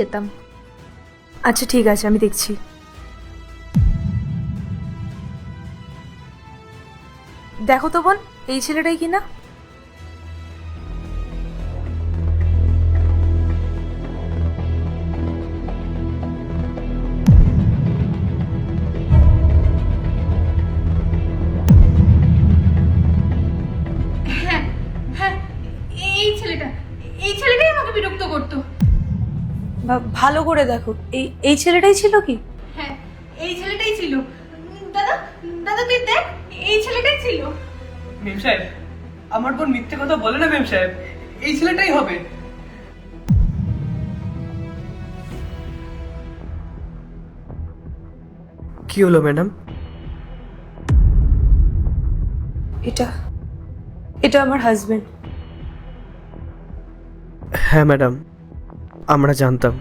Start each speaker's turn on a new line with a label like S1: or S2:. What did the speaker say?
S1: যেতাম।
S2: আচ্ছা ঠিক আছে, আমি দেখছি। দেখো তো বোন, এই ছেলেটাই কিনা?
S3: হ্যাঁ হ্যাঁ এই ছেলেটা, এই ছেলেটাই আমাকে বিরক্ত করতো।
S2: ভালো করে দেখো। এই এই ছেলেটাই ছিল কি?
S3: হ্যাঁ এই ছেলেটাই ছিল। দাদা দাদা তুই দেখ এই ছেলেটাই ছিল।
S4: মেম সাহেব আমার বোন মিথ্যে কথা বলে না মেম সাহেব। এই ছেলেটাই হবে। কি হলো ম্যাডাম?
S2: এটা এটা আমার হাজবেন্ড
S4: হ্যাঁ ম্যাডাম। আমরা জানতাম।